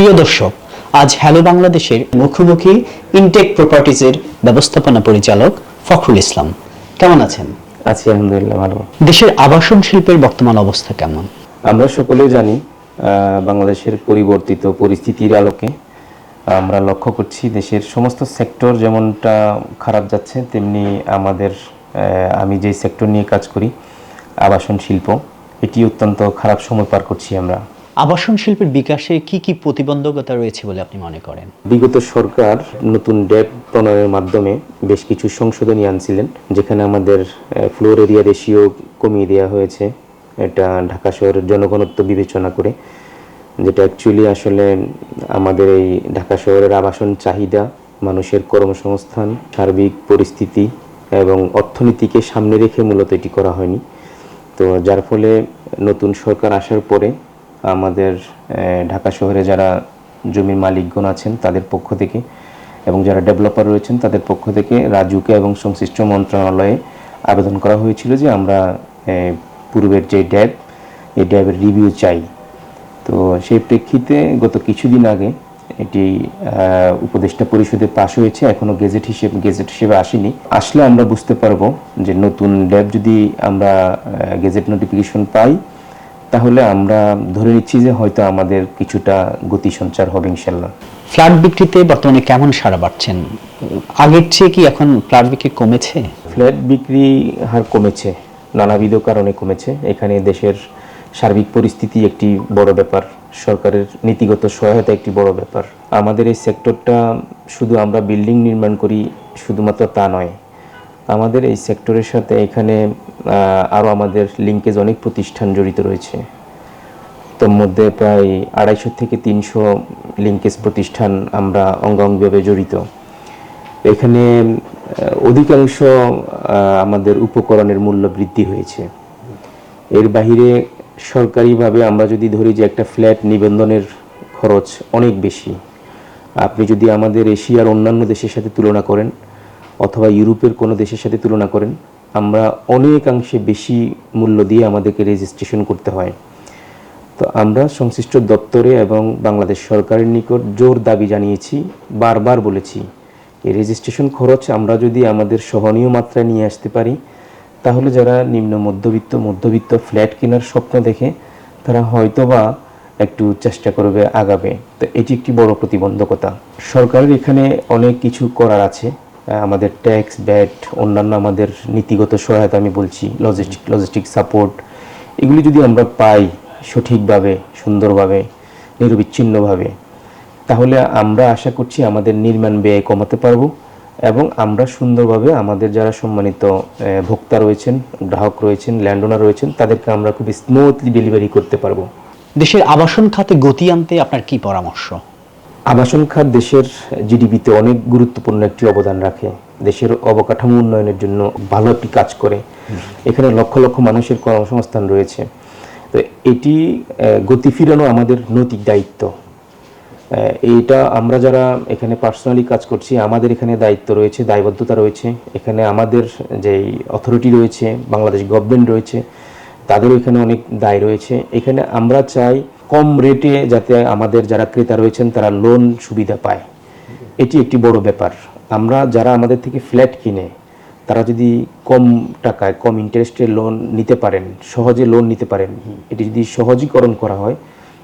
প্রিয় দর্শক আজ হ্যালো বাংলাদেশের মুখোমুখি ইনটেক প্রপার্টিজের ব্যবস্থাপনা পরিচালক ফখরুল ইসলাম। কেমন আছেন? আছি আলহামদুলিল্লাহ ভালো। দেশের আবাসন শিল্পের বর্তমান অবস্থা কেমন? আমরা সকলেই জানি বাংলাদেশের পরিবর্তিত পরিস্থিতির আলোকে। আমরা লক্ষ্য করছি দেশের সমস্ত সেক্টর যেমনটা খারাপ যাচ্ছে তেমনি আমাদের আমি যে সেক্টর নিয়ে কাজ করি আবাসন শিল্প এটি অত্যন্ত খারাপ সময় পার করছি আমরা। আবাসন শিল্পের বিকাশে কি কি প্রতিবন্ধকতা রয়েছে বলে আপনি মনে করেন? বিগত সরকার নতুন ড্যাব প্রণয়নের মাধ্যমে বেশ কিছু সংশোধনী আনছিলেন, যেখানে আমাদের ফ্লোর এরিয়া রেশিও কমিয়ে দেওয়া হয়েছে। এটা ঢাকা শহরের জনঘনত্ব বিবেচনা করে, যেটা অ্যাকচুয়ালি আসলে আমাদের এই ঢাকা শহরের আবাসন চাহিদা, মানুষের কর্মসংস্থান, সার্বিক পরিস্থিতি এবং অর্থনীতিকে সামনে রেখে মূলত এটি করা হয়নি। তো যার ফলে নতুন সরকার আসার পরে আমাদের ঢাকা শহরে যারা জমির মালিকগণ আছেন তাদের পক্ষ থেকে এবং যারা ডেভেলপার রয়েছেন তাদের পক্ষ থেকে রাজুকে এবং সংশ্লিষ্ট মন্ত্রণালয়ে আবেদন করা হয়েছিল যে আমরা পূর্বের যে ড্যাব, এই ড্যাবের রিভিউ চাই। তো সেই প্রেক্ষিতে গত কিছুদিন আগে এটি উপদেষ্টা পরিষদে পাশ হয়েছে এখনও গেজেট হিসেবে গেজেট হিসেবে আসেনি। আসলে আমরা বুঝতে পারব যে নতুন ড্যাব যদি আমরা গেজেট নোটিফিকেশন পাই তাহলে আমরা ধরে নিচ্ছি যে হয়তো আমাদের কিছুটা গতি সঞ্চার হবে ইনশাল্লাহ ফ্ল্যাট বিক্রিতে বর্তমানে কেমন সাড়া পাচ্ছেন আগের চেয়ে কি এখন ফ্ল্যাট বিক্রি কমেছে? ফ্ল্যাট বিক্রি হার কমেছে নানাবিধ কারণে কমেছে। এখানে দেশের সার্বিক পরিস্থিতি একটি বড় ব্যাপার সরকারের নীতিগত সহায়তা একটি বড় ব্যাপার। আমাদের এই সেক্টরটা শুধু আমরা বিল্ডিং নির্মাণ করি শুধুমাত্র তা নয় আমাদের এই সেক্টরের সাথে এখানে আরও আমাদের লিঙ্কেজ অনেক প্রতিষ্ঠান জড়িত রয়েছে। তোর মধ্যে প্রায় আড়াইশো থেকে তিনশো লিঙ্কেজ প্রতিষ্ঠান আমরা অঙ্গাঙ্গভাবে জড়িত। এখানে অধিকাংশ আমাদের উপকরণের মূল্য বৃদ্ধি হয়েছে। এর বাহিরে সরকারিভাবে আমরা যদি ধরি যে একটা ফ্ল্যাট নিবন্ধনের খরচ অনেক বেশি। আপনি যদি আমাদের এশিয়ার অন্যান্য দেশের সাথে তুলনা করেন অথবা ইউরোপের কোনো দেশের সাথে তুলনা করেন, আমরা অনেকাংশে বেশি মূল্য দিয়ে আমাদেরকে রেজিস্ট্রেশন করতে হয়। তো আমরা সংশ্লিষ্ট দপ্তরে এবং বাংলাদেশ সরকারের নিকট জোর দাবি জানিয়েছি, বারবার বলেছি, এই রেজিস্ট্রেশন খরচ আমরা যদি আমাদের সহনীয় মাত্রায় নিয়ে আসতে পারি, তাহলে যারা নিম্ন মধ্যবিত্ত মধ্যবিত্ত ফ্ল্যাট কেনার স্বপ্ন দেখে, তারা হয়তোবা একটু চেষ্টা করবে আগাবে। তো এটি একটি বড় প্রতিবন্ধকতা। সরকারের এখানে অনেক কিছু করার আছে। আমাদের ট্যাক্স ব্যাট অন্যান্য আমাদের নীতিগত সহায়তা আমি বলছি লজিস্টিক লজিস্টিক সাপোর্ট এগুলি যদি আমরা পাই সঠিকভাবে, সুন্দরভাবে, নিরবিচ্ছিন্নভাবে, তাহলে আমরা আশা করছি আমাদের নির্মাণ ব্যয় কমাতে পারব এবং আমরা সুন্দরভাবে আমাদের যারা সম্মানিত ভোক্তা রয়েছেন, গ্রাহক রয়েছেন ল্যান্ডওনার রয়েছেন, তাদেরকে আমরা খুব স্মুথলি ডেলিভারি করতে পারব। দেশের আবাসন খাতে গতি আনতে আপনার কি পরামর্শ? আবাসন খাত দেশের জিডিপিতে অনেক গুরুত্বপূর্ণ একটি অবদান রাখে। দেশের অবকাঠামো উন্নয়নের জন্য ভালো একটি কাজ করে। এখানে লক্ষ লক্ষ মানুষের কর্মসংস্থান রয়েছে। তো এটি গতি ফিরানো আমাদের নৈতিক দায়িত্ব। এইটা আমরা যারা এখানে পার্সোনালি কাজ করছি, আমাদের এখানে দায়িত্ব রয়েছে, দায়বদ্ধতা রয়েছে। এখানে আমাদের যেই অথরিটি রয়েছে, বাংলাদেশ গভর্নমেন্ট রয়েছে, তাদেরও এখানে অনেক দায় রয়েছে। এখানে আমরা চাই কম রেটে যাতে আমাদের যারা ক্রেতা রয়েছেন তারা লোন সুবিধা পায়। এটি একটি বড় ব্যাপার। আমরা যারা আমাদের থেকে ফ্ল্যাট কিনে তারা যদি কম টাকায় কম ইন্টারেস্টে লোন নিতে পারেন সহজে লোন নিতে পারেন এটি যদি সহজীকরণ করা হয়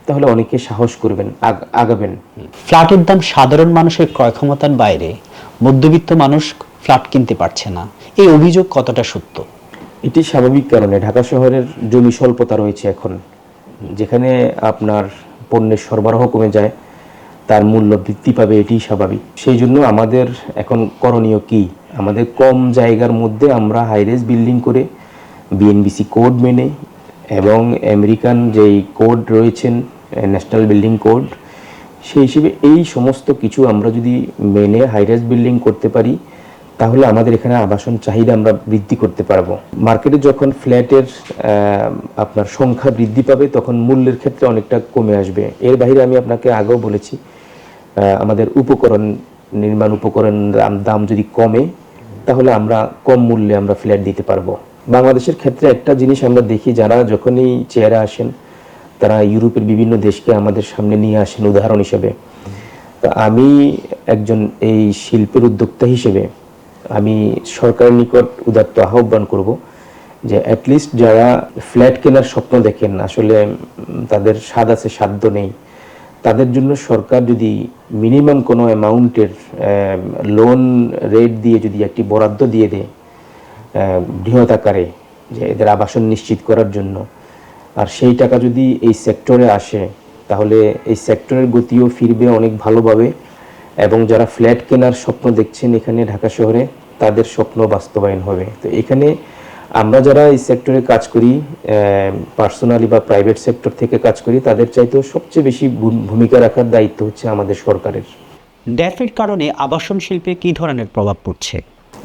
তাহলে অনেকে সাহস করবেন আগ- আগাবেন। ফ্ল্যাটের দাম সাধারণ মানুষের ক্রয় ক্ষমতার বাইরে মধ্যবিত্ত মানুষ ফ্ল্যাট কিনতে পারছে না। এই অভিযোগ কতটা সত্য? এটি স্বাভাবিক কারণে ঢাকা শহরের জমি স্বল্পতা রয়েছে এখন। যেখানে আপনার পণ্যের সরবরাহ কমে যায়, তার মূল্য বৃদ্ধি পাবে এটি স্বাভাবিক। সেই জন্য আমাদের এখন করণীয় কি? আমাদের কম জায়গার মধ্যে আমরা হাইরেজ বিল্ডিং করে বিএনবিসি কোড মেনে এবং আমেরিকান যেই কোড রয়েছেন ন্যাশনাল বিল্ডিং কোড সেই হিসেবে এই সমস্ত কিছু আমরা যদি মেনে হাইরাইজ বিল্ডিং করতে পারি তাহলে আমাদের এখানে আবাসন চাহিদা আমরা বৃদ্ধি করতে পারব। মার্কেটে যখন ফ্ল্যাটের আপনার সংখ্যা বৃদ্ধি পাবে, তখন মূল্যের ক্ষেত্রে অনেকটা কমে আসবে। এর বাইরে আমি আপনাকে আগেও বলেছি আমাদের উপকরণ, নির্মাণ উপকরণ দাম যদি কমে, তাহলে আমরা কম মূল্যে আমরা ফ্ল্যাট দিতে পারব। বাংলাদেশের ক্ষেত্রে একটা জিনিস আমরা দেখি, যারা যখনই চেয়ারে আসেন, তারা ইউরোপের বিভিন্ন দেশকে আমাদের সামনে নিয়ে আসেন, উদাহরণ হিসেবে। আমি একজন এই শিল্পের উদ্যোক্তা হিসেবে আমি সরকারের নিকট উদাত্ত আহ্বান করব যে অ্যাটলিস্ট যারা ফ্ল্যাট কেনার স্বপ্ন দেখেন, আসলে তাদের স্বাদ আছে, সাধ্য নেই, তাদের জন্য সরকার যদি মিনিমাম কোনো অ্যামাউন্টের লোন রেট দিয়ে যদি একটি বরাদ্দ দিয়ে দেয় বৃহৎ আকারে, যে এদের আবাসন নিশ্চিত করার জন্য, আর সেই টাকা যদি এই সেক্টরে আসে, তাহলে এই সেক্টরের গতিও ফিরবে অনেক ভালোভাবে। এবং যারা ফ্ল্যাট কেনার স্বপ্ন দেখছেন এখানে ঢাকা শহরে তাদের স্বপ্ন বাস্তবায়ন হবে। তো এখানে আমরা যারা এই সেক্টরে কাজ করি পার্সোনালি বা প্রাইভেট সেক্টর থেকে কাজ করি তাদের চাইতেও সবচেয়ে বেশি ভূমিকা রাখার দায়িত্ব হচ্ছে আমাদের সরকারের। ড্যাফের কারণে আবাসন শিল্পে কি ধরনের প্রভাব পড়ছে?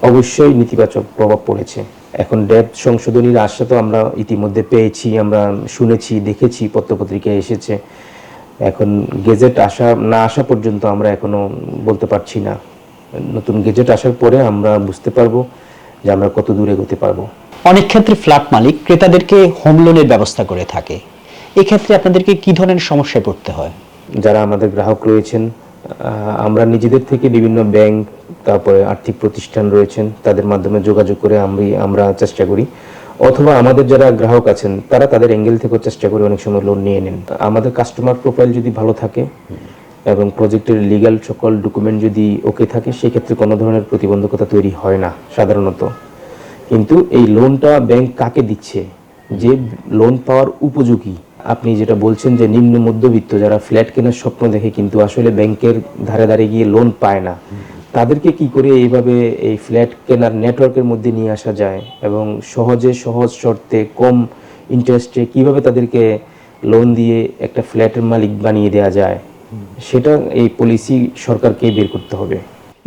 অবশ্যই নেতিবাচক প্রভাব পড়েছে। এখন ডেপ সংশোধনীর আশা তো আমরা ইতিমধ্যে পেয়েছি আমরা শুনেছি দেখেছি পত্রপত্রিকায় এসেছে। এখন গেজেট আসা না আসা পর্যন্ত আমরা এখনও বলতে পারছি না। নতুন গেজেট আসার পরে আমরা বুঝতে পারব যে আমরা কত দূরে এগোতে পারব। অনেক ক্ষেত্রে ফ্ল্যাট মালিক ক্রেতাদেরকে হোম লোনের ব্যবস্থা করে থাকে। এক্ষেত্রে আপনাদেরকে কি ধরনের সমস্যায় পড়তে হয়? যারা আমাদের গ্রাহক রয়েছেন আমরা নিজেদের থেকে বিভিন্ন ব্যাংক তারপরে আর্থিক প্রতিষ্ঠান রয়েছেন তাদের মাধ্যমে যোগাযোগ করে আমি আমরা চেষ্টা করি। অথবা আমাদের যারা গ্রাহক আছেন, তারা তাদের অ্যাঙ্গেল থেকেও চেষ্টা করে অনেক সময় লোন নিয়ে নেন। আমাদের কাস্টমার প্রোফাইল যদি ভালো থাকে এবং প্রজেক্টের লিগ্যাল সকল ডকুমেন্ট যদি ওকে থাকে, সেক্ষেত্রে কোনো ধরনের প্রতিবন্ধকতা তৈরি হয় না, সাধারণত। কিন্তু এই লোনটা ব্যাংক কাকে দিচ্ছে? যে লোন পাওয়ার উপযোগী। আপনি যেটা বলছেন যে নিম্ন মধ্যবিত্ত, যারা ফ্ল্যাট কেনার স্বপ্ন দেখে, কিন্তু আসলে ব্যাংকের ধারে ধারে গিয়ে লোন পায় না। তাদেরকে কি করে এইভাবে এই ফ্ল্যাট কেনার নেটওয়ার্কের মধ্যে নিয়ে আসা যায় এবং সহজে সহজ শর্তে কম ইন্টারেস্টে কীভাবে তাদেরকে লোন দিয়ে একটা ফ্ল্যাটের মালিক বানিয়ে দেওয়া যায় সেটা এই পলিসি সরকারকে বের করতে হবে।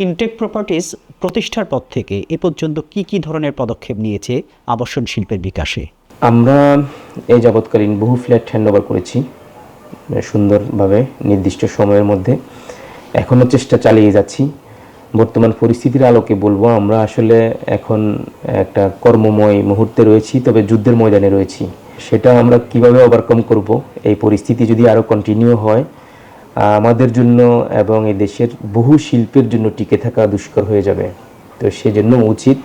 ইনটেক প্রপার্টিজ প্রতিষ্ঠার পর থেকে এ পর্যন্ত কি কি ধরনের পদক্ষেপ নিয়েছে আবাসন শিল্পের বিকাশে? আমরা এই যাবৎকালীন বহু ফ্ল্যাট হ্যান্ডওভার করেছি সুন্দরভাবে নির্দিষ্ট সময়ের মধ্যে। এখনও চেষ্টা চালিয়ে যাচ্ছি। বর্তমান পরিস্থিতির আলোকে বলব, আমরা আসলে এখন একটা কর্মময় মুহূর্তে রয়েছি, তবে যুদ্ধের ময়দানে রয়েছি। সেটা আমরা কীভাবে ওভারকাম করব? এই পরিস্থিতি যদি আরও কন্টিনিউ হয়, আমাদের জন্য এবং এই দেশের বহু শিল্পের জন্য টিকে থাকা দুষ্কর হয়ে যাবে। তো সেজন্য উচিত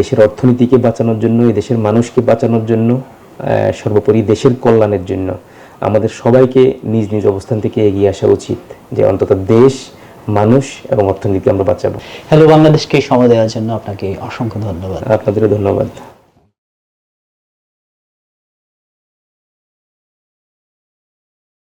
দেশের অর্থনীতিকে বাঁচানোর জন্য দেশের মানুষকে বাঁচানোর জন্য সর্বোপরি দেশের কল্যাণের জন্য। আমাদের সবাইকে নিজ নিজ অবস্থান থেকে এগিয়ে আসা উচিত যে অন্তত দেশ মানুষ এবং অর্থনীতি আমরা বাঁচাবো। হ্যালো বাংলাদেশকে সময় দেওয়ার জন্য আপনাকে অসংখ্য ধন্যবাদ। আপনাদেরও ধন্যবাদ।